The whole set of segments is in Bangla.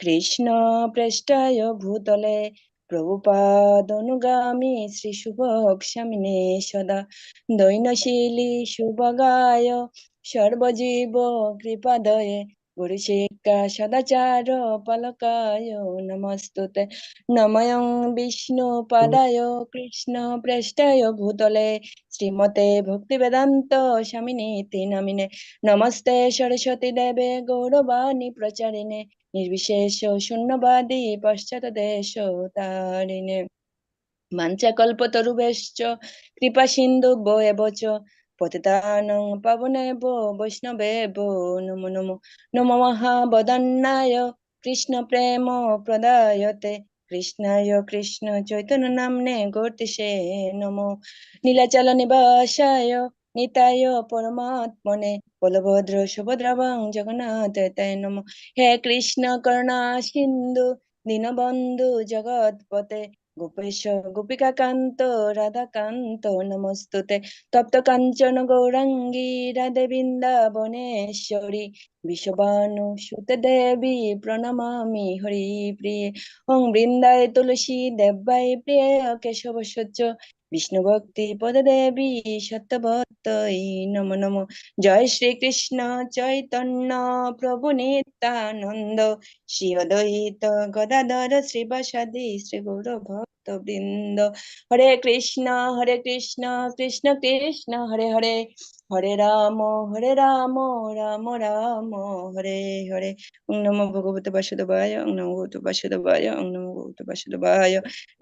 কৃষ্ণ পৃষ্ঠায় ভূতলে প্রভুপাদ অনুগামী শ্রী শুভক্ষামিনে সদা দৈনশীলী শুভগায় সর্বজীব কৃপাদয়ে গুরুশিক্ষা সদাচার পালকায় নমস্তুতে নময়ং বিষ্ণু পাদায় কৃষ্ণ পৃষ্ঠায় ভূতলে শ্রীমতে ভক্তি বেদান্ত স্বামিনীতি নামিনে নমস্তে সরস্বতী দেবে গৌরবাণী প্রচারিণে নির্বিশেষ শূন্যবাদী পশ্চাৎ দেশ তারিণে কল্পতরুভেশ্চ কৃপা সিন্ধু বয়েব চ পতিতানং পাবনেব, বৈষ্ণবেব, নমো নমো। নমো মহাবদন্নায়, কৃষ্ণ প্রেম প্রদায়তে, কৃষ্ণায় কৃষ্ণ চৈতন্য নামনে গর্তিষে নমো। নীলাচল নিবাসায় নিতায় পরমাত্মনে বলভদ্র সুভদ্রাবং জগন্নাথ তাই নম হে কৃষ্ণ করুণা সিন্ধু, দীনবন্ধু জগৎপতে গোপেশ গোপিকা কান্ত রাধাকান্ত নমস্তুতে। তপ্ত কাঞ্চন গৌরাঙ্গী, রাধে বৃন্দাবনেশ্বরী। বিশ্ববানু সুত দেবী প্রণমামি হরি প্রিয়ে। ওং বৃন্দায় তুলসী দেবাই প্রিয়, কেশব সচ্চ বিষ্ণু ভক্তি পদ দেবী সত্যভক্ত নম নম। জয় শ্রীকৃষ্ণ চৈতন্য প্রভু নিত্যানন্দ। শ্রী অদ্বৈত গদাধর শ্রীবাসাদি শ্রী গৌর ভক্ত বৃন্দ হরে কৃষ্ণ হরে কৃষ্ণ কৃষ্ণ কৃষ্ণ, হরে হরে। হরে রাম হরে রাম রাম রাম, হরে হরে। ওং নমো ভগবতে বাসুদেবায়, ওং নমো ভগবতে বাসুদেবায়, ওং নমো ভগবতে বাসুদেবায়।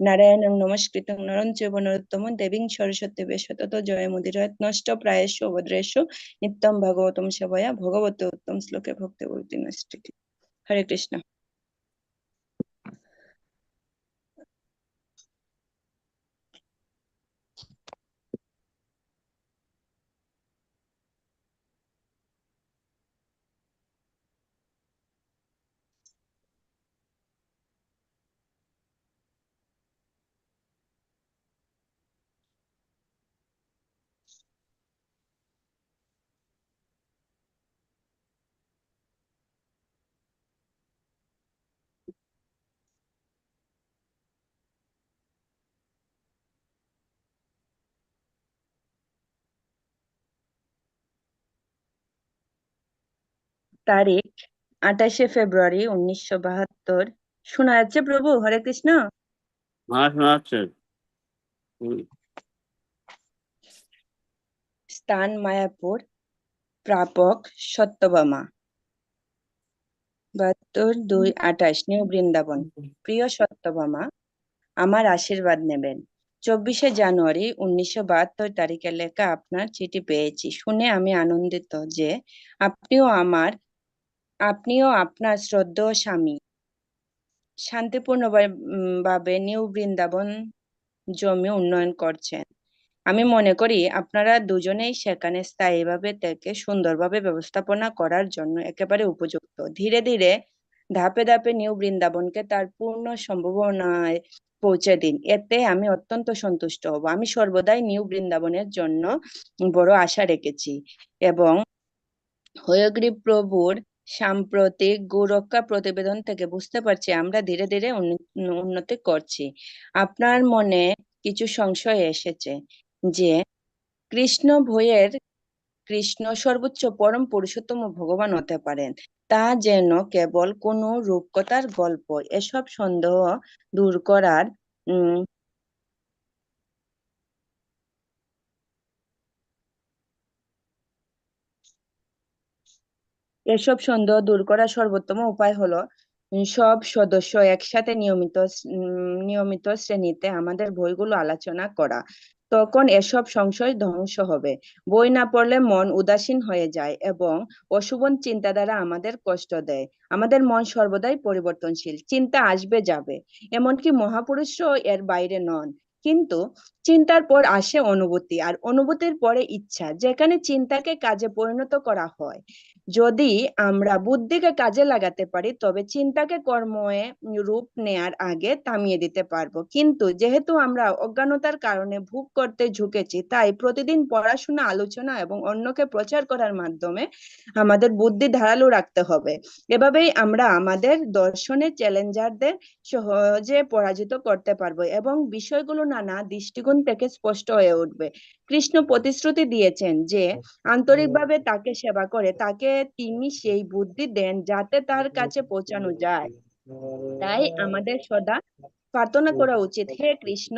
নারায়ণ নমস্কৃত নরঞ্চ নরোত্তম দেবীং সরস্বতী বেশতত, জয় মুদিরাত নষ্ট প্রায়শ ভদ্রেশ নিত্যম ভাগবতম সেবয়া, ভগবত উত্তম শ্লোকে ভক্তি নষ্ট হরে কৃষ্ণ। তারিখ আঠাশে ফেব্রুয়ারি উনিশশো বাহাত্তর। শোনা যাচ্ছে প্রভু? হরে কৃষ্ণ। স্থান মায়াপুর প্রাপক সত্যবামা। বাহাত্তর দুই আঠাশ নিউ বৃন্দাবন। প্রিয় সত্যবামা আমার আশীর্বাদ নেবেন। চব্বিশে জানুয়ারি উনিশশো বাহাত্তর তারিখে লেখা আপনার চিঠি পেয়েছি। শুনে আমি আনন্দিত যে আপনিও আমার আপনিও আপনার শ্রদ্ধেয় স্বামী। শান্তিপূর্ণ ভাবে নিউ বৃন্দাবন জমি উন্নয়ন করছেন। আমি মনে করি আপনারা দুজনেই সেখানে স্থায়ীভাবে থেকে সুন্দরভাবে ব্যবস্থাপনা করার জন্য একেবারে উপযুক্ত। ধীরে ধীরে ধাপে ধাপে নিউ বৃন্দাবনকে তার পূর্ণ সম্ভাবনায় পৌঁছে দিন। এতে আমি অত্যন্ত সন্তুষ্ট হব। আমি সর্বদাই নিউ বৃন্দাবনের জন্য বড় আশা রেখেছি এবং হয়গ্রীব প্রভুর সাম্প্রতিক গোরক্ষা প্রতিবেদন থেকে বুঝতে পারছি, আমরা ধীরে ধীরে উন্নতি করছি। আপনার মনে কিছু সংশয় এসেছে যে, কৃষ্ণ ভয়ের কৃষ্ণ সর্বোচ্চ পরম পুরুষোত্তম ভগবান হতে পারেন। তা যেন কেবল কোনো রূপকথার গল্প, এসব সন্দেহ দূর করার, উম এসব সন্দেহ দূর করার সর্বোত্তম উপায় হলো সব সদস্য একসাথে নিয়মিত নিয়মিত শ্রেণীতে আমাদের বইগুলো আলোচনা করা। তখন এসব সংশয় ধ্বংস হবে। বই না পড়লে মন উদাসীন হয়ে যায় এবং অশুভ চিন্তা দ্বারা আমাদের কষ্ট দেয়। আমাদের মন সর্বদাই পরিবর্তনশীল, চিন্তা আসবে যাবে। এমনকি মহাপুরুষও এর বাইরে নন। কিন্তু চিন্তার পর আসে অনুভূতি, আর অনুভূতির পরে ইচ্ছা, যেখানে চিন্তাকে কাজে পরিণত করা হয়। যদি আমরা বুদ্ধিকে কাজে লাগাতে পারি, তবে চিন্তাকে কর্মে রূপ নেয়ার আগে থামিয়ে দিতে পারব। কিন্তু যেহেতু আমরা অজ্ঞানতার কারণে ভোগ করতে ঝুঁকেছি, তাই প্রতিদিন পড়াশোনা, আলোচনা এবং অন্যকে প্রচার করার মাধ্যমে আমাদের বুদ্ধি ধারালো রাখতে হবে। এভাবেই আমরা আমাদের দর্শনের চ্যালেঞ্জারদের সহজে পরাজিত করতে পারব এবং বিষয়গুলো নানা দৃষ্টিকোণ থেকে স্পষ্ট হয়ে উঠবে। কৃষ্ণ প্রতিশ্রুতি দিয়েছেন যে, আন্তরিকভাবে তাকে সেবা করে, তাকে তিনি সেই বুদ্ধি দেন যাতে তার কাছে পৌঁছানো যায়। তাই আমাদের সদা প্রার্থনা করা উচিত, হে কৃষ্ণ,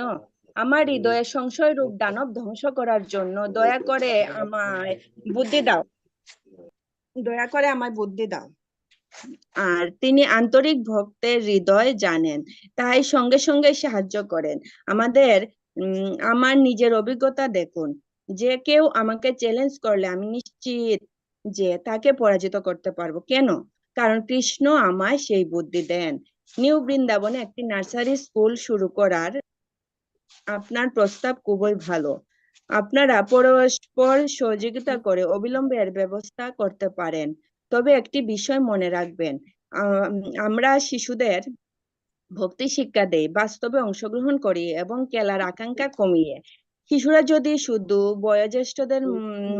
আমার হৃদয়ে সংশয় রূপ দানব ধ্বংস করার জন্য দয়া করে আমায় বুদ্ধি দাও। দয়া করে আমায় বুদ্ধি দাও। আর তিনি আন্তরিক ভক্তের হৃদয় জানেন, তাই সঙ্গে সঙ্গে সাহায্য করেন। আমাদের আমার নিজের অভিজ্ঞতা দেখুন। যে কেউ আমাকে চ্যালেঞ্জ করলে আমি নিশ্চিত যে তাকে পরাজিত করতে পারব। কেন? কারণ কৃষ্ণ আমায় সেই বুদ্ধি দেন। নিউ বৃন্দাবনে একটি নার্সারি স্কুল শুরু করার আপনার প্রস্তাব খুবই ভালো। আপনারা পরস্পর সহযোগিতা করে অবিলম্বে এর ব্যবস্থা করতে পারেন। তবে একটি বিষয় মনে রাখবেন আম, আমরা শিশুদের ভক্তি শিক্ষা দেই বাস্তবে অংশগ্রহণ করি এবং খেলার আকাঙ্ক্ষা কমিয়ে শিশুরা যদি শুধু বয়োজ্যেষ্ঠদের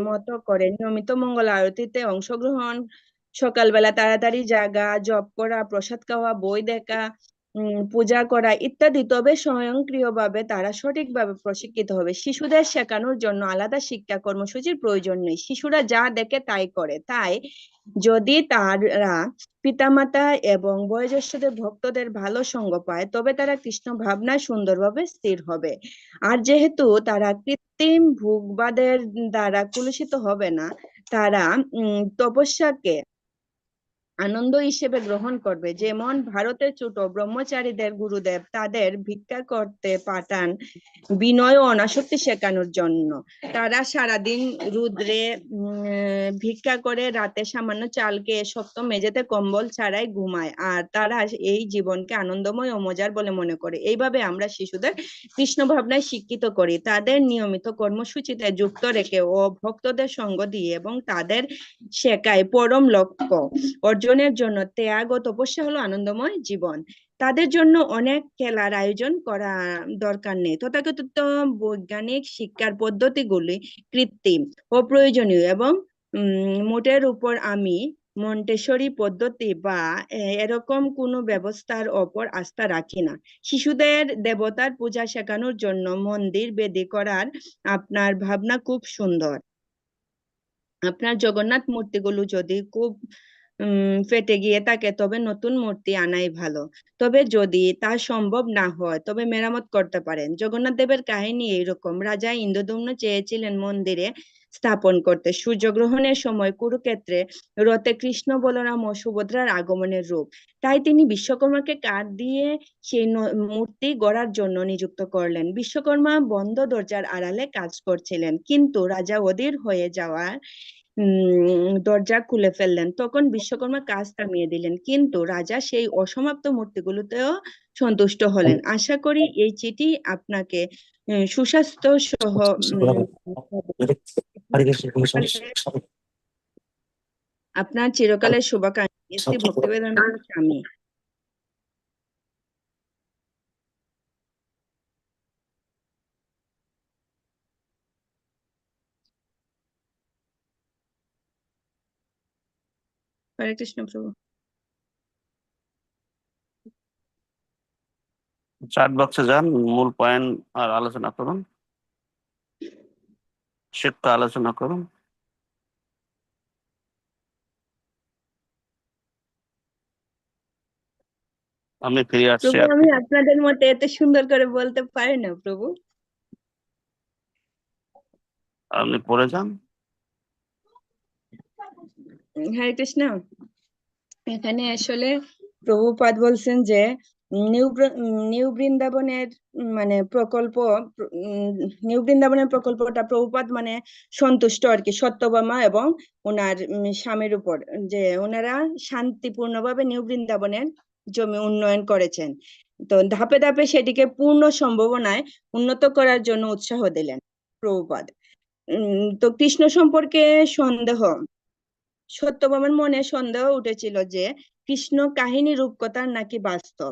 মতো করে নিয়মিত মঙ্গল আরতিতে অংশগ্রহণ সকালবেলা তাড়াতাড়ি জাগা জপ করা প্রসাদ খাওয়া বই দেখা পূজা করা ইত্যাদি, তবে স্বয়ংক্রিয়ভাবে তারা সঠিকভাবে প্রশিক্ষিত হবে। শিশুদের শেখানোর জন্য আলাদা শিক্ষা কর্মসূচির প্রয়োজন নেই। শিশুরা যা দেখে তাই করে। তাই যদি তারা পিতামাতা এবং বয়োজ্যেষ্ঠদের ভক্তদের ভালো সঙ্গ পায়, তবে তারা কৃষ্ণ ভাবনায় সুন্দরভাবে স্থির হবে। আর যেহেতু তারা কৃত্রিম ভোগবাদের দ্বারা কুলুষিত হবে না, তারা, উম, তপস্যাকে আনন্দ হিসেবে গ্রহণ করবে। যেমন ভারতের ছোট ব্রহ্মচারীদের গুরুদেব, তাদের ভিক্ষা করতে পাঠান বিনয় ও অনাসক্তি শেখানোর জন্য। তারা সারাদিন রুদ্রে ভিক্ষা করে রাতে সামান্য চালকে শক্ত মেঝেতে কম্বল ছাড়াই ঘুমায়। আর তারা এই জীবনকে আনন্দময় ও মজার বলে মনে করে। এইভাবে আমরা শিশুদের কৃষ্ণ ভাবনায় শিক্ষিত করি। তাদের নিয়মিত কর্মসূচিতে যুক্ত রেখে ও ভক্তদের সঙ্গ দিয়ে এবং তাদের শেখায় পরম লক্ষ্য অর্জনের জন্য ত্যাগ ও তপস্যা হলো আনন্দময় জীবন। তাদের জন্য অনেক খেলার আয়োজন করা দরকার নেই। তথাকথিত বৈজ্ঞানিক শিক্ষার পদ্ধতিগুলি কৃত্রিম অপ্রয়োজনীয় এবং, উম, মোটের উপর আমি মন্টেশ্বরী পদ্ধতি বা এরকম কোনো ব্যবস্থার ওপর আস্থা রাখি না। শিশুদের দেবতার পূজা শেখানোর জন্য মন্দির বেদি করার আপনার ভাবনা খুব সুন্দর। আপনার জগন্নাথ মূর্তিগুলো যদি খুব ফেটে গিয়ে থাকে তবে নতুন মূর্তি আনাই ভালো। তবে যদি তা সম্ভব না হয়, তবে মেরামত করতে পারেন। জগন্নাথ দেবের কাহিনী এইরকম। রাজা ইন্দ্রদম্ন চেয়েছিলেন মন্দিরে স্থাপন করতে। সূর্যগ্রহণের সময় কুরুক্ষেত্রে রথে কৃষ্ণ বলরাম ও সুভদ্রার আগমনের রূপ। তাই তিনি বিশ্বকর্মাকে কাঠ দিয়ে সেই মূর্তি গড়ার জন্য নিযুক্ত করলেন। বিশ্বকর্মা বন্ধ দরজার আড়ালে কাজ করছিলেন। কিন্তু রাজা অধীর হয়ে যাওয়ার দরজা খুলে ফেললেন। তখন বিশ্বকর্মা কাজ থামিয়ে দিলেন। কিন্তু রাজা সেই অসমাপ্ত মূর্তিগুলোতেও সন্তুষ্ট হলেন। আশা করি এই চিঠি আপনাকে সুস্বাস্থ্য সহ উম, আপনার চিরকালের শুভাকাঙ্ক্ষী শ্রী স্বামী। হরে কৃষ্ণ প্রভু চাট বক্সে যান মূল পয়েন্ট আর আলোচনা করুন। শিক্ষা আলোচনা করুন। আমি ফিরে আসছি আমি আপনাদের মতে এত সুন্দর করে বলতে পারি না প্রভু। আপনি পড়ে যান। হরে কৃষ্ণ। এখানে আসলে প্রভুপাদ বলছেন যে, নিউ নিউ বৃন্দাবনের মানে প্রকল্প নিউ বৃন্দাবনের প্রকল্পটা প্রভুপাদ মানে সন্তুষ্ট আর কি, সত্যভামা এবং ওনার স্বামীর উপর, যে ওনারা শান্তিপূর্ণভাবে নিউ বৃন্দাবনের জমি উন্নয়ন করেছেন। তো ধাপে ধাপে সেটিকে পূর্ণ সম্ভাবনায় উন্নত করার জন্য উৎসাহ দিলেন প্রভুপাদ। তো কৃষ্ণ সম্পর্কে সন্দেহ সত্যভামার মনে সন্দেহ উঠেছিল যে কৃষ্ণ কাহিনী রূপকথার নাকি বাস্তব।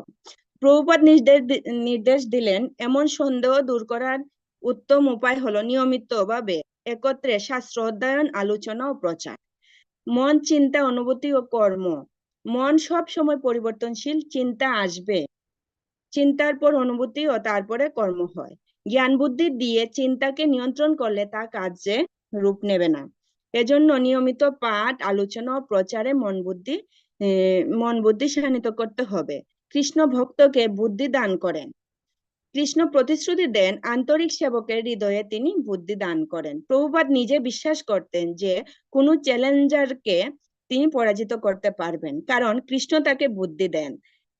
প্রভুপাদ নির্দেশ নির্দেশ দিলেন, এমন সন্দেহ দূর করার উত্তম উপায় হলো নিয়মিতভাবে একত্রে শাস্ত্র অধ্যয়ন, আলোচনা ও প্রচার। মন, চিন্তা, অনুভূতি ও কর্ম। মন সব সময় পরিবর্তনশীল, চিন্তা আসবে। চিন্তার পর অনুভূতি ও তারপরে কর্ম হয়। জ্ঞান বুদ্ধি দিয়ে চিন্তাকে নিয়ন্ত্রণ করলে তা কাজে রূপ নেবে না। এজন্য নিয়মিত পাঠ, আলোচনা ও প্রচারে মন বুদ্ধি মন বুদ্ধি শানিত করতে হবে। কৃষ্ণ ভক্তকে বুদ্ধি দান করেন। কৃষ্ণ প্রতিশ্রুতি দেন, আন্তরিক সেবকের হৃদয়ে তিনি বুদ্ধি দান করেন। প্রভুপাদ নিজে বিশ্বাস করতেন যে, কোনো চ্যালেঞ্জারকে তিনি পরাজিত করতে পারবেন, কারণ কৃষ্ণ তাকে বুদ্ধি দেন।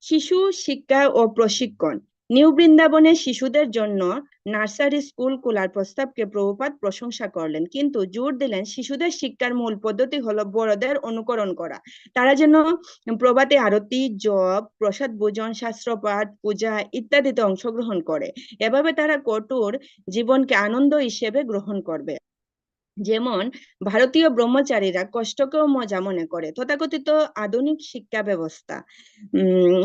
শিশু, শিক্ষা ও প্রশিক্ষণ। নিউ বৃন্দাবনে শিশুদের জন্য নার্সারি স্কুল খোলার প্রস্তাবকে প্রভুপাত প্রশংসা করলেন। কিন্তু জোর দিলেন শিশুদের শিক্ষার মূল পদ্ধতি হলো বড়দের অনুকরণ করা। তারা যেন প্রভাতে আরতি, জপ, প্রসাদ ভোজন শাস্ত্র পাঠ পূজা ইত্যাদিতে অংশগ্রহণ করে। এভাবে তারা কঠোর জীবনকে আনন্দ হিসেবে গ্রহণ করবে। যেমন ভারতীয় ব্রহ্মচারীরা কষ্টকেও মজা মনে করে। তথাকথিত আধুনিক শিক্ষা ব্যবস্থা।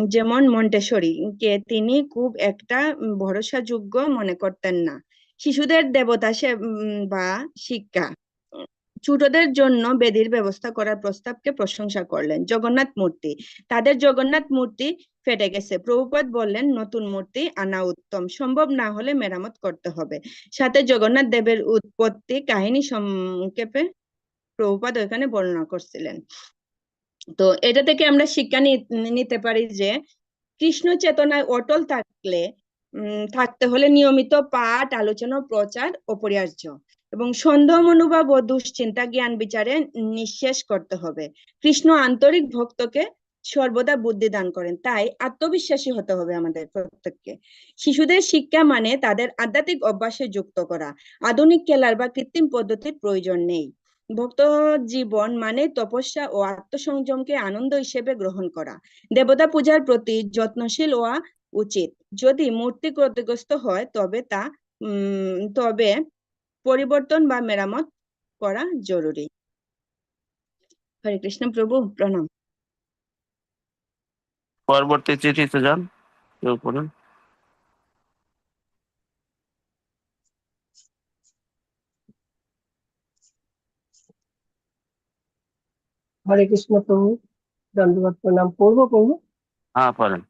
যেমন মন্টেশ্বরী, কে তিনি খুব একটা ভরসাযোগ্য মনে করতেন না। শিশুদের দেবতা সে বা শিক্ষা। ছোটদের জন্য বেদির ব্যবস্থা করার প্রস্তাবকে প্রশংসা করলেন জগন্নাথ মূর্তি। তাদের জগন্নাথ মূর্তি ফেটে গেছে। প্রভুপাদ বললেন, নতুন মূর্তি আনা উত্তম। সম্ভব না হলে মেরামত করতে হবে। সাথে জগন্নাথ দেবের উৎপত্তি কাহিনী সংক্ষেপে প্রভুপাদ ওখানে বর্ণনা করছিলেন। তো এটা থেকে আমরা শিক্ষা নিতে পারি যে, কৃষ্ণ চেতনায় অটল থাকলে থাকতে হলে নিয়মিত পাঠ, আলোচনা, প্রচার অপরিহার্য। এবং সন্দেহ মনোভাব ও দুশ্চিন্তা জ্ঞান বিচারে নিঃশেষ করতে হবে। কৃষ্ণ আন্তরিক ভক্তকে সর্বদা বুদ্ধি দান করেন, তাই আত্মবিশ্বাসী হতে হবে আমাদের প্রত্যেককে। শিশুদের শিক্ষা মানে তাদের আধ্যাত্মিক অভ্যাসে যুক্ত করা। আধুনিক খেলার বা কৃত্রিম পদ্ধতির প্রয়োজন নেই। ভক্ত জীবন মানে তপস্যা ও আত্মসংযমকে আনন্দ হিসেবে গ্রহণ করা। দেবতা পূজার প্রতি যত্নশীল হওয়া উচিত। যদি মূর্তি ক্ষতিগ্রস্ত হয়, তবে তা তবে পরিবর্তন বা মেরামত করা জরুরি। হরে কৃষ্ণ প্রভু প্রণাম। পরবর্তী চিঠিতে যান কেউ পড়ুন। হরে কৃষ্ণ প্রভু দণ্ডবত প্রণাম। পূর্ব প্রভু? হ্যাঁ পড়েন।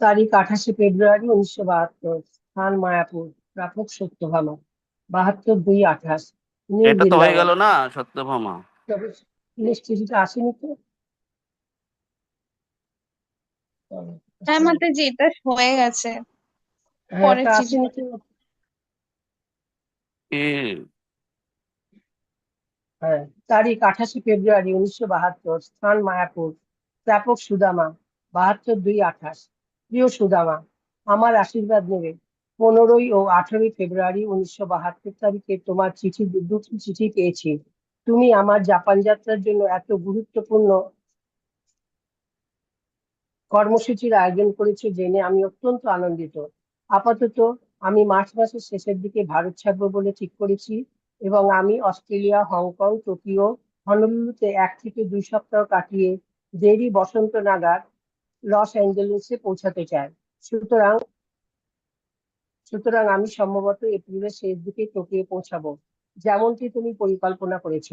তারিখ আঠাশে ফেব্রুয়ারি উনিশশো বাহাত্তর স্থান মায়াপুর। প্রাপক সত্যভামা বাহাত্তর দুই আঠাশ এটা তো হয়ে গেল না সত্যভামা? চিঠিটা আসেনি তো? হ্যাঁ মাতাজি এটা গেছে পরের চিঠি। আসেনি তো। কি হ্যাঁ তারিখ আঠাশে ফেব্রুয়ারি উনিশশো বাহাত্তর স্থান মায়াপুর প্রাপক সুদামা বাহাত্তর দুই আঠাশ প্রিয় সুদামা আমার আশীর্বাদ নেবে। পনেরোই ও আঠারোই ফেব্রুয়ারি উনিশশো বাহাত্তর তারিখে তোমার চিঠি দুটি চিঠি পেয়েছি। তুমি আমার জাপান যাত্রার জন্য এত গুরুত্বপূর্ণ কর্মসূচির আয়োজন করেছ জেনে আমি অত্যন্ত আনন্দিত। আপাতত আমি মার্চ মাসের শেষের দিকে ভারত ছাড়বো বলে ঠিক করেছি এবং আমি অস্ট্রেলিয়া, হংকং, টোকিও হনলুলুতে এক থেকে দুই সপ্তাহ কাটিয়ে দেরি বসন্ত নাগাদ লস অ্যাঞ্জেলেসে পৌঁছাতে চাই। সুতরাং সুতরাং আমি সম্ভবত এপ্রিলের শেষ দিকে টোকিও পৌঁছাবো। যেমনটি তুমি পরিকল্পনা করেছ।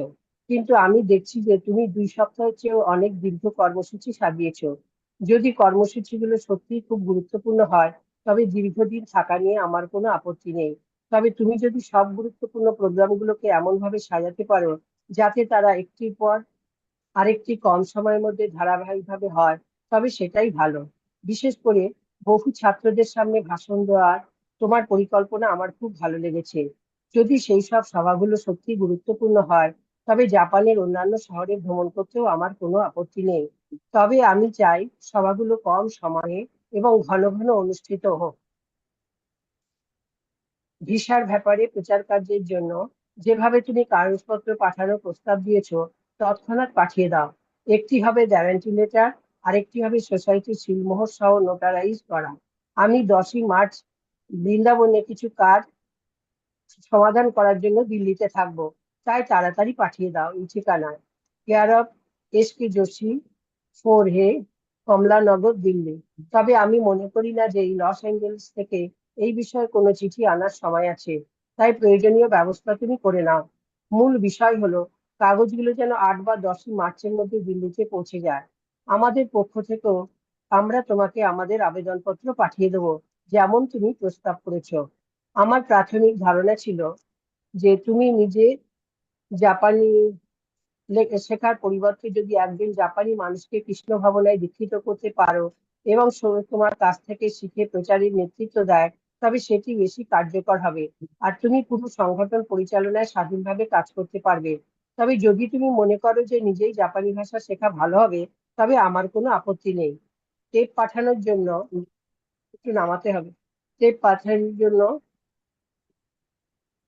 কিন্তু আমি দেখছি যে তুমি দুই সপ্তাহের চেয়েও অনেক দীর্ঘ কর্মসূচি সাজিয়েছো। যদি কর্মসূচিগুলো সত্যিই খুব গুরুত্বপূর্ণ হয়, তবে দীর্ঘদিন থাকা নিয়ে আমার কোনো আপত্তি নেই। তবে তুমি যদি সব গুরুত্বপূর্ণ প্রোগ্রামগুলোকে এমন ভাবে সাজাতে পারো, যাতে তারা একটির পর আরেকটি কম সময়ের মধ্যে ধারাবাহিকভাবে হয়, তবে সেটাই ভালো। বিশেষ করে বহু ছাত্রদের সামনে ভাষণ দেওয়ার তোমার পরিকল্পনা আমার খুব ভালো লেগেছে। যদি সেই সব সভাগুলো সত্যি গুরুত্বপূর্ণ হয়, তবে জাপানের অন্যান্য শহরে ভ্রমণ করতেও আমার কোনো আপত্তি নেই। তবে আমি চাই সভাগুলো কম সময়ে এবং ঘন ঘন অনুষ্ঠিত হোক। ভিসার ব্যাপারে প্রচার কার্যের জন্য যেভাবে তুমি কাগজপত্র পাঠানোর প্রস্তাব দিয়েছ, তৎক্ষণাৎ পাঠিয়ে দাও। একটি হবে গ্যারান্টি লেটার, আরেকটি হবে সোসাইটি সিলমোহর সহ নোটারাইজ করা। আমি দশই মার্চ বৃন্দাবনে কিছু কাজ সমাধান করার জন্য দিল্লিতে থাকব। তাই তাড়াতাড়ি পাঠিয়ে দাও, এই ঠিকানায়। Care of S K Joshi four হে কমলানগর, দিল্লি। তবে আমি মনে করি না যে এই লস অ্যাঞ্জেলস থেকে এই বিষয়ে কোনো চিঠি আনার সময় আছে। তাই প্রয়োজনীয় ব্যবস্থা তুমি করে নাও। মূল বিষয় হলো, কাগজগুলো যেন আট বা দশই মার্চের মধ্যে দিল্লিতে পৌঁছে যায়। আমাদের পক্ষ থেকেও আমরা তোমাকে আমাদের আবেদনপত্র পাঠিয়ে দেবো। যেমন তুমি প্রস্তাব করেছ, আমার প্রাথমিক ধারণা ছিল যে তুমি নিজে জাপানি শেখার পরিবর্তে যদি একজন জাপানি মানুষকে কৃষ্ণ ভাবনায় দীক্ষিত করতে পারো এবং তোমার কাছ থেকে শিখে প্রচারের নেতৃত্ব দেয়, তবে সেটি বেশি কার্যকর হবে। আর তুমি পুরো সংগঠন পরিচালনায় স্বাধীনভাবে কাজ করতে পারবে। তবে যদি তুমি মনে করো যে নিজেই জাপানি ভাষা শেখা ভালো হবে, তবে আমার কোনো আপত্তি নেই। টেপ পাঠানোর জন্য একটু নামাতে হবে। টেপ পাঠানোর জন্য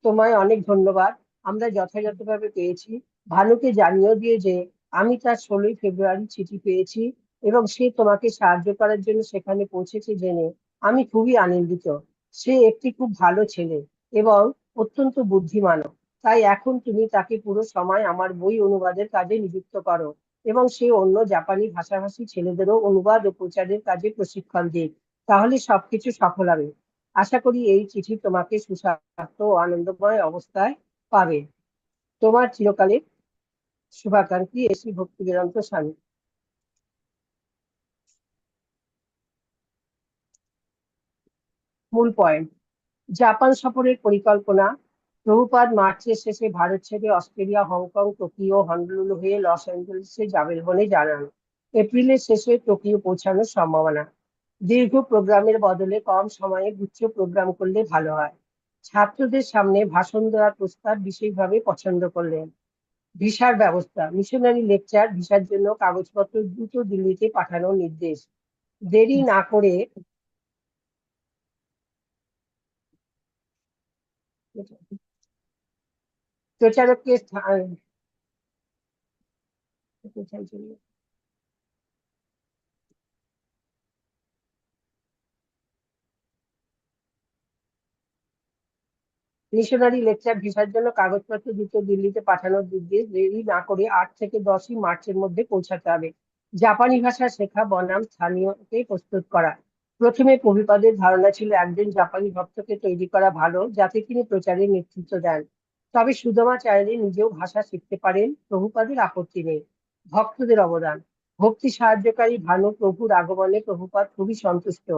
তোমায় অনেক ধন্যবাদ। আমরা যথাযথভাবে পেয়েছি। ভানুকে জানিয়েও দিয়ে যে আমি তার ষোলোই ফেব্রুয়ারি চিঠি পেয়েছি এবং সে তোমাকে সাহায্য করার জন্য সেখানে পৌঁছেছে জেনে আমি খুবই আনন্দিত। সে একটি খুব ভালো ছেলে এবং অত্যন্ত বুদ্ধিমানও। তাই এখন তুমি তাকে পুরো সময় আমার বই অনুবাদের কাজে নিযুক্ত করো এবং সে অন্য জাপানি ভাষাভাষী ছেলেদেরও অনুবাদ ও প্রচারের কাজে প্রশিক্ষণ দিক। তাহলে সবকিছু সফল হবে। আশা করি এই চিঠি তোমাকে সুস্বাস্থ্য ও আনন্দময় অবস্থায় পাবে। তোমার চিরকালে শুভাকাঙ্ক্ষী এসি ভক্তি বেদান্ত স্বামী। মূল পয়েন্ট, জাপান সফরের পরিকল্পনা। প্রভুপাদ মার্চের শেষে ভারত ছেড়ে অস্ট্রেলিয়া, হংকং, টোকিও হন্ডলুলু হয়ে লস অ্যাঞ্জেলেসে যাবেন বলে জানান এপ্রিলের শেষে টোকিও পৌঁছানোর সম্ভাবনা। দীর্ঘ প্রোগ্রামের বদলে কম সময়ে গুচ্ছ প্রোগ্রাম করলে ভালো হয়। ছাত্রদের সামনে ভাষণ দেওয়ার প্রস্তাব বিশেষভাবে পছন্দ করলেন। ভিসার ব্যবস্থা মিশনারি লেকচার ভিসার জন্য কাগজপত্র দ্রুত দিল্লিতে পাঠানোর নির্দেশ। দেরি না করে প্রচারককে স্থান কোথায় চলে গেল? মিশনারি লেকচার ভিসার জন্য কাগজপত্র দ্রুত দিল্লিতে পাঠানোর নির্দেশ দেরি না করে আট থেকে দশই মার্চের মধ্যে পৌঁছাতে হবে। জাপানি ভাষা শেখা বনাম স্থানীয়কে প্রস্তুত করা। প্রথমে প্রভুপাদের ধারণা ছিল একজন জাপানি ভক্তকে তৈরি করা ভালো, যাতে তিনি প্রচারের নেতৃত্ব দেন। তবে সুদমা চাইলে নিজেও ভাষা শিখতে পারেন, প্রভুপাদের আপত্তি নেই। ভক্তদের অবদান। ভক্তি সাহায্যকারী ভানু প্রভুর আগমনে প্রভুপাদ খুবই সন্তুষ্ট।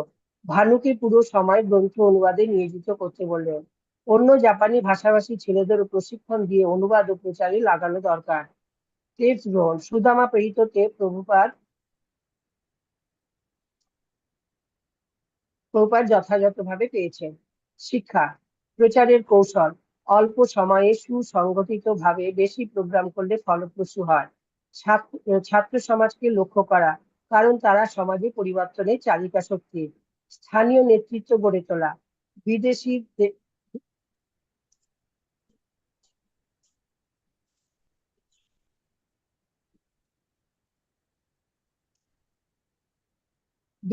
ভানুকে পুরো সময় গ্রন্থ অনুবাদে নিয়োজিত করতে বললেন। অন্য জাপানি ভাষাভাষী ছেলেদেরও প্রশিক্ষণ দিয়ে অনুবাদ ও প্রচারে লাগানো দরকার। টেপস গ্রহণ, সুদামা প্রেরিত টেপ প্রভুপাদ যথাযথভাবে পেয়েছেন। শিক্ষা, প্রচারের কৌশল, অল্প সময়ে সুসংগঠিত ভাবে বেশি প্রোগ্রাম করলে ফলপ্রসূ হয়। ছাত্র সমাজকে লক্ষ্য করা, কারণ তারা সমাজে পরিবর্তনের চালিকা শক্তি স্থানীয় নেতৃত্ব গড়ে তোলা। বিদেশি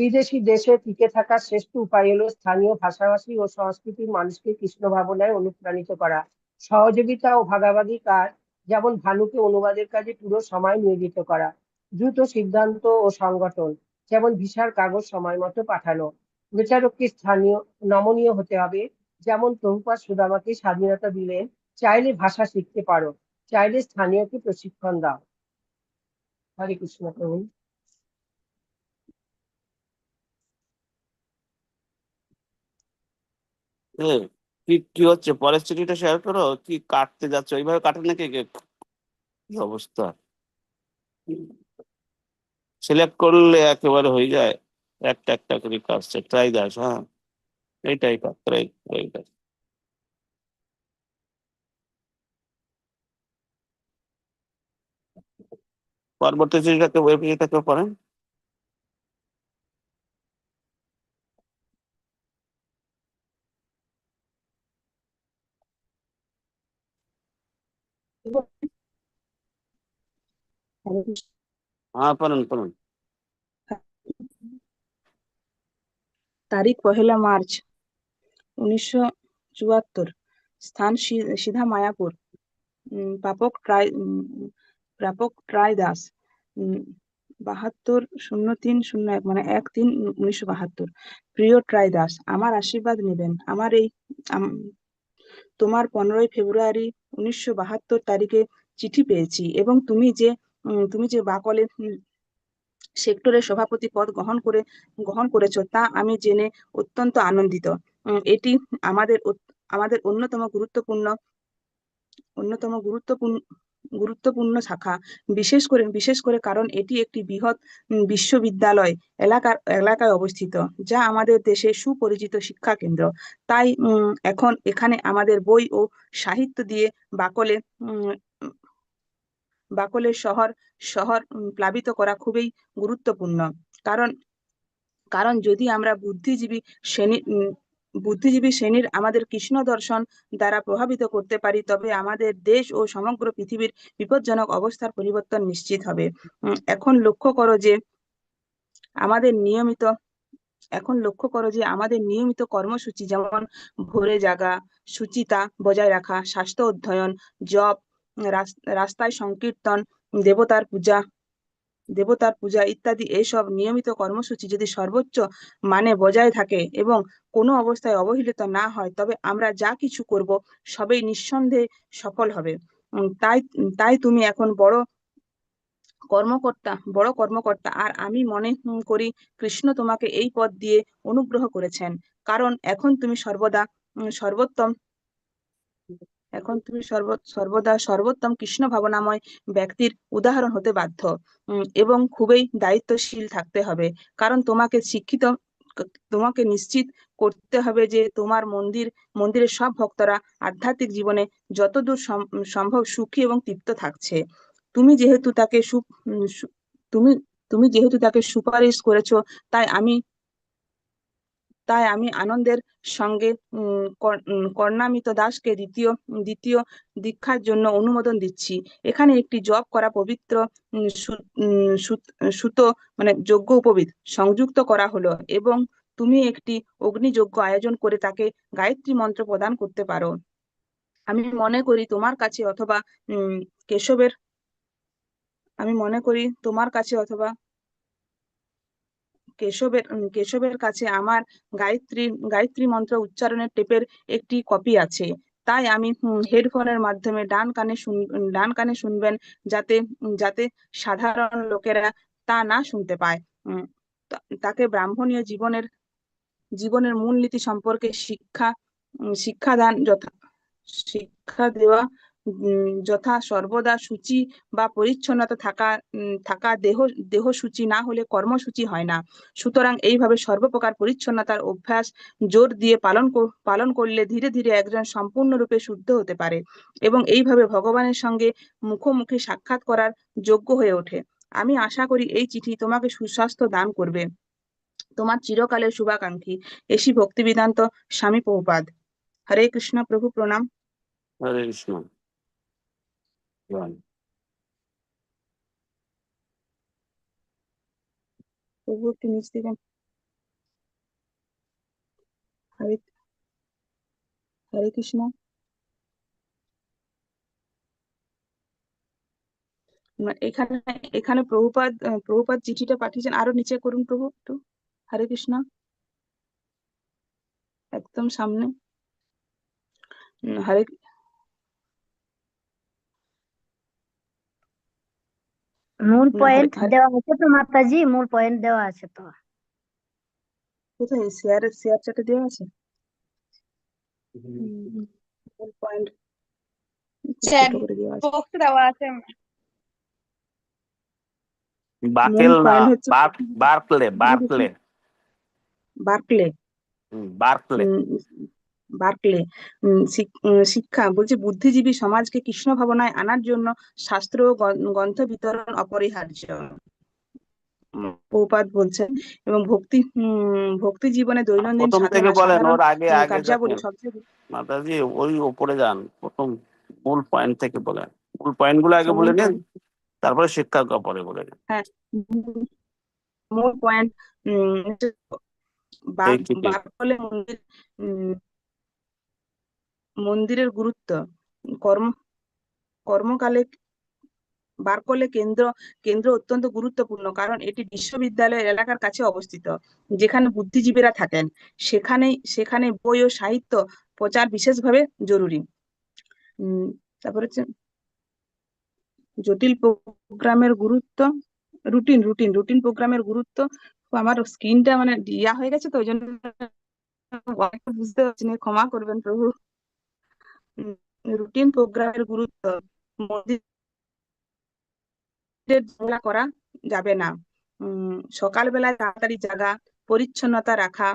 বিদেশি দেশে টিকে থাকার শ্রেষ্ঠ উপায় হলো স্থানীয় ভাষাভাষী ও সংস্কৃতির মানুষকে কৃষ্ণ ভাবনায় অনুপ্রাণিত করা। সহযোগিতা ও ভাগাভাগি কাজ, যেমন ভানুকে অনুবাদের কাজে পুরো সময় নিয়োজিত করা, দ্রুত সিদ্ধান্ত ও সংগঠন, যেমন ভিসার কাগজ সময় মতো পাঠানো। বিচারককে স্থানীয়, নমনীয় হতে হবে, যেমন প্রভুপাদ সুদামাকে স্বাধীনতা দিলেন, চাইলে ভাষা শিখতে পারো, চাইলে স্থানীয়কে প্রশিক্ষণ দাও। হরে কৃষ্ণ প্রভু। এ কি কি হচ্ছে? পরের চিঠিটা শেয়ার করো? কি কাটতে যাচ্ছে? ওইভাবে কাটে নাকি? কি অবস্থা? সিলেক্ট করলে একেবারে হয়ে যায়। একটা একটা করে কাটছে। ট্রাই দাস হ্যাঁ। এইটাই কাট ট্রাই এইটাই পরবর্তী চিঠিটাকে চিঠিটাকে পড়েন পড়ুন তারিখ পহেলা মার্চ, উনিশশো চুয়াত্তর। স্থান সিধা মায়াপুর। প্রাপক ট্রাই প্রাপক ট্রাই দাস বাহাত্তর শূন্য তিন শূন্য এক মানে এক তিন উনিশশো বাহাত্তর। প্রিয় ট্রাই দাস আমার আশীর্বাদ নেবেন। আমার এই তোমার পনেরোই ফেব্রুয়ারি উনিশশো বাহাত্তর তারিখে চিঠি পেয়েছি এবং তুমি যে তুমি যে বাকলে সেক্টরের সভাপতি পদ গ্রহণ করে, গ্রহণ করেছ তা আমি জেনে অত্যন্ত আনন্দিত। এটি আমাদের আমাদের অন্যতম গুরুত্বপূর্ণ অন্যতম গুরুত্বপূর্ণ গুরুত্বপূর্ণ শাখা। বিশেষ করে বিশেষ করে কারণ এটি একটি বৃহৎ বিশ্ববিদ্যালয় এলাকার, এলাকায় অবস্থিত, যা আমাদের দেশে সুপরিচিত শিক্ষা কেন্দ্র। তাই এখন এখানে আমাদের বই ও সাহিত্য দিয়ে বাকলে বাকলের শহর শহর প্লাবিত করা খুবই গুরুত্বপূর্ণ। কারণ কারণ যদি আমরা বুদ্ধিজীবী শ্রেণি বুদ্ধিজীবী শ্রেণির আমাদের কৃষ্ণ দর্শন দ্বারা প্রভাবিত করতে পারি, তবে আমাদের দেশ ও সমগ্র পৃথিবীর বিপজ্জনক অবস্থার পরিবর্তন নিশ্চিত হবে। এখন লক্ষ্য করো যে আমাদের নিয়মিত, এখন লক্ষ্য করো যে আমাদের নিয়মিত কর্মসূচি যেমন ভোরে জাগা, সুচিতা বজায় রাখা, স্বাস্থ্য অধ্যয়ন রাস- রাস্তায় সংকীর্তন, দেবতার পূজা দেবতার পূজা ইত্যাদি এইসব নিয়মিত কর্মসূচি যদি সর্বোচ্চ মানে বজায় থাকে এবং কোনো অবস্থায় অবহেলিত না হয়, তবে আমরা যা কিছু করব সবই নিঃসন্দেহে সফল হবে। তাই তাই তুমি এখন বড় কর্মকর্তা বড় কর্মকর্তা। আর আমি মনে করি কৃষ্ণ তোমাকে এই পদ দিয়ে অনুগ্রহ করেছেন। কারণ এখন তুমি সর্বদা সর্বোত্তম এখন তুমি সর্ব, সর্বদা সর্বোত্তম কৃষ্ণ ভাবনাময় ব্যক্তির উদাহরণ হতে বাধ্য। এবং খুবই দায়িত্বশীল থাকতে হবে। কারণ তোমাকে শিক্ষিত, তোমাকে নিশ্চিত করতে হবে যে তোমার মন্দির, মন্দিরের সব ভক্তরা আধ্যাত্মিক জীবনে যতদূর সম- সম্ভব সুখী এবং তৃপ্ত থাকছে। তুমি যেহেতু তাকে তুমি তুমি যেহেতু তাকে সুপারিশ করেছ, তাই আমি তাই আমি আনন্দের সঙ্গে কর্ণামিত দাসকে দ্বিতীয় দ্বিতীয় দীক্ষার জন্য অনুমোদন দিচ্ছি। এখানে একটি জপ করা পবিত্র সুত- মানে যোগ্য উপবিদ সংযুক্ত করা হলো এবং তুমি একটি অগ্নিযজ্ঞ আয়োজন করে তাকে গায়ত্রী মন্ত্র প্রদান করতে পারো। আমি মনে করি তোমার কাছে অথবা কেশবের, আমি মনে করি তোমার কাছে অথবা কেশবের কেশবের কাছে আমার গায়ত্রী গায়ত্রী মন্ত্র উচ্চারণের টেপের একটি কপি আছে। তাই আমি হেডফোনের মাধ্যমে ডান কানে শুন, ডান কানে শুনবেন যাতে যাতে সাধারণ লোকেরা তা না শুনতে পায়। তাকে ব্রাহ্মণীয় জীবনের জীবনের মূলনীতি সম্পর্কে শিক্ষা শিক্ষাদান যথা, শিক্ষা দেওয়া যথা সর্বদা সূচি বা পরিচ্ছন্নতা থাকা থাকা দেহ দেহ সূচি না হলে কর্মসূচি হয় না। সুতরাং এইভাবে সর্বপ্রকার পরিচ্ছন্নতার অভ্যাস জোর দিয়ে পালন পালন করলে ধীরে ধীরে একজন সম্পূর্ণরূপে শুদ্ধ হতে পারে এবং এইভাবে ভগবানের সঙ্গে মুখোমুখি সাক্ষাৎ করার যোগ্য হয়ে ওঠে। আমি আশা করি এই চিঠি তোমাকে সুস্বাস্থ্য দান করবে। তোমার চিরকালের শুভাকাঙ্ক্ষী। এসি ভক্তি বেদান্ত স্বামী প্রভুপাদ। হরে কৃষ্ণ প্রভু প্রণাম। হরে কৃষ্ণ। একটি নিচ দিবেন হরে হরে কৃষ্ণ না, এখানে এখানে প্রভুপাদ প্রভুপাদ চিঠিটা পাঠিয়েছেন। আরও নিচে করুন প্রভু একটু। হরে কৃষ্ণ একদম সামনে। হরে মূল পয়েন্ট দেওয়া আছে তো মাতাজি? মূল পয়েন্ট দেওয়া আছে তো। কোথায়? শেয়ার শেয়ার চ্যাটে দেওয়া আছে? মূল পয়েন্ট চ্যাট ছোট দেওয়া আছে। বক্স দেওয়া আছে। বাকেল না Berkeley Berkeley Berkeley Berkeley Berkeley শিক্ষা বলছে বুদ্ধিজীবী সমাজকে কৃষ্ণ ভাবনায় আনার জন্য শাস্ত্র ও গ্রন্থ বিতরণ অপরিহার্য। প্রভুপাদ বলছেন এবং ভক্তি ভক্তি জীবনে দৈনন্দিন থেকে বলেন ওর আগে আগে কার্যাবলী সবচেয়ে মাতাজি ওই উপরে যান প্রথম মূল পয়েন্ট থেকে বলেন। মূল পয়েন্টগুলো আগে বলে নিন। তারপরে শিক্ষা পরে বলে নিন। হ্যাঁ মূল- পয়েন্ট বার্কলে মন্দির মন্দিরের গুরুত্ব। কর্ম, কর্মকালে বারকলে কেন্দ্র কেন্দ্র অত্যন্ত গুরুত্বপূর্ণ কারণ এটি বিশ্ববিদ্যালয়ের এলাকার কাছে অবস্থিত, যেখানে বুদ্ধিজীবীরা থাকেন। সেখানে সেখানে বই ও সাহিত্য প্রচার বিশেষভাবে জরুরি। উম, তারপর হচ্ছে জটিল প্রোগ্রামের গুরুত্ব, রুটিন রুটিন রুটিন প্রোগ্রামের গুরুত্ব। আমার স্ক্রিনটা মানে ইয়া হয়ে গেছে তো, ওই জন্য বুঝতে পারছি ক্ষমা করবেন প্রভু। রুটিন প্রোগ্রামের গুরুত্ব মন্দিরের ঝামেলা করা যাবে না। উম, সকালবেলায় তাড়াতাড়ি জাগা, পরিচ্ছন্নতা রাখা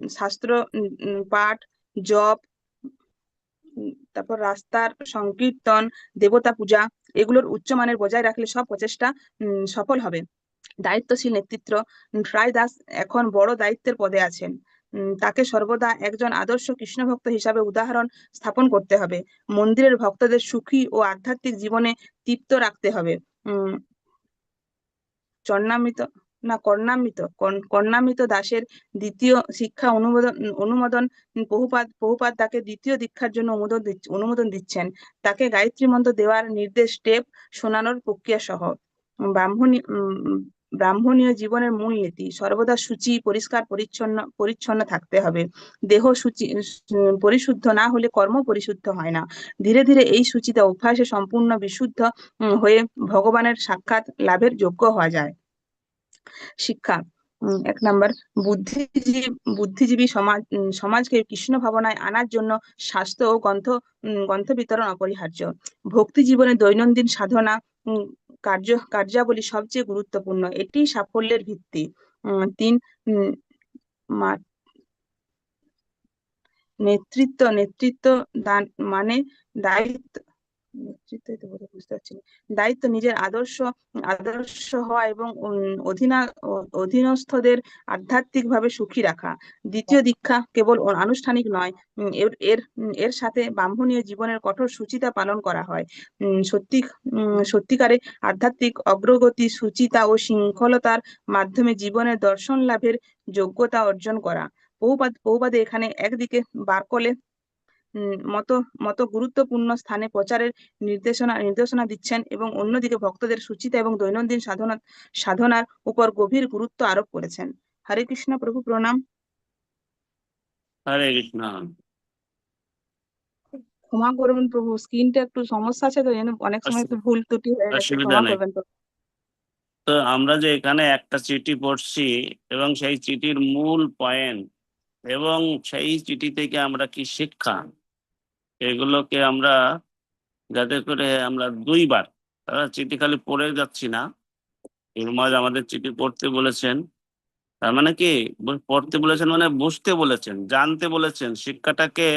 শাস্ত্র পাঠ, জপ তারপর রাস্তার সংকীর্তন, দেবতা পূজা, এগুলোর উচ্চমানের বজায় রাখলে সব প্রচেষ্টা সফল হবে। দায়িত্বশীল নেতৃত্ব ফ্রাই দাস এখন বড় দায়িত্বের পদে আছেন। তাকে সর্বদা একজন আদর্শ কৃষ্ণ ভক্ত হিসাবে উদাহরণ স্থাপন করতে হবে। মন্দিরের ভক্তদের সুখী ও আধ্যাত্মিক জীবনে তৃপ্ত রাখতে হবে। চন্নামিত না, কর্ণামিত কর্ণ- কর্ণামিত দাসের দ্বিতীয় শিক্ষা অনুমোদন অনুমোদন বহুপাদ বহুপাত তাকে দ্বিতীয় দীক্ষার জন্য অনুমোদন অনুমোদন দিচ্ছেন। তাকে গায়ত্রী মন্ত্র দেওয়ার নির্দেশ স্টেপ শোনানোর প্রক্রিয়া সহ। ব্রাহ্মণী ব্রাহ্মণীয় জীবনের মূল নীতি সর্বদা শুচি পরিষ্কার পরিচ্ছন্ন পরিচ্ছন্ন থাকতে হবে। দেহ উম, পরিশুদ্ধ না হলে কর্ম পরিশুদ্ধ হয় না। ধীরে ধীরে এই সূচিতে অভ্যাসে সম্পূর্ণ বিশুদ্ধ হয়ে ভগবানের সাক্ষাৎ লাভের যোগ্য হওয়া যায়। শিক্ষা এক নাম্বার বুদ্ধিজীবী বুদ্ধিজীবী সমাজ সমাজকে কৃষ্ণ ভাবনায় আনার জন্য স্বাস্থ্য ও গ্রন্থ গ্রন্থ বিতরণ অপরিহার্য। ভক্তি জীবনে দৈনন্দিন সাধনা কার্য কার্যাবলী সবচেয়ে গুরুত্বপূর্ণ। এটি সাফল্যের ভিত্তি। তিন নেতৃত্ব নেতৃত্ব দান মানে দায়িত্ব নেতৃত্ব এটা বোধহয় বুঝতে পারছি দায়িত্ব নিজের আদর্শ আদর্শ হওয়া এবং অধীনা, অধীনস্থদের আধ্যাত্মিকভাবে সুখী রাখা। দ্বিতীয় দীক্ষা কেবল আনুষ্ঠানিক নয় এর এর এর সাথে ব্রাহ্মণীয় জীবনের কঠোর সুচিতা পালন করা হয়। সত্যি সত্যিকারে আধ্যাত্মিক অগ্রগতি, সুচিতা ও শৃঙ্খলতার মাধ্যমে জীবনের দর্শন লাভের যোগ্যতা অর্জন করা। বহুপাদ, বহুপাদে এখানে একদিকে বারকলে মতো মতো গুরুত্বপূর্ণ স্থানে প্রচারের নির্দেশনা নির্দেশনা দিচ্ছেন এবং অন্যদিকে ভক্তদের সুচিতা এবং দৈনন্দিন সাধনা সাধনার উপর গভীর গুরুত্ব আরোপ করেছেন। হরে কৃষ্ণ প্রভু প্রণাম। হরে কৃষ্ণ। ক্ষমা করবেন প্রভু স্ক্রিনটা একটু সমস্যা আছে তো অনেক সময় একটু ভুল ত্রুটি হয়ে গেছে। ক্ষমা করবেন প্রভু। তো আমরা যে এখানে একটা চিঠি পড়ছি এবং সেই চিঠির মূল পয়েন্ট এবং সেই চিঠি থেকে আমরা কি শিক্ষা? এগুলোকে আমরা যাতে করে আমরা দুইবার, তারা চিঠি খালি পড়ে যাচ্ছি না। ইরমাজ আমাদের চিঠি পড়তে বলেছেন। তার মানে কি? পড়তে বলেছেন মানে বুঝতে বলেছেন, জানতে বলেছেন। শিক্ষাটাকে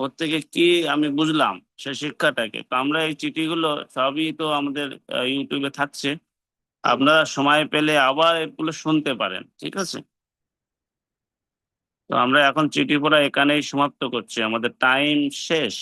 প্রত্যেকে কি আমি বুঝলাম? সে শিক্ষাটাকে। তো আমরা এই চিঠিগুলো সবই তো আমাদের ইউটিউবে থাকছে। আপনারা সময় পেলে আবার এগুলো শুনতে পারেন, ঠিক আছে? তো আমরা এখন চিঠি পড়া এখানেই সমাপ্ত করছি। আমাদের টাইম শেষ।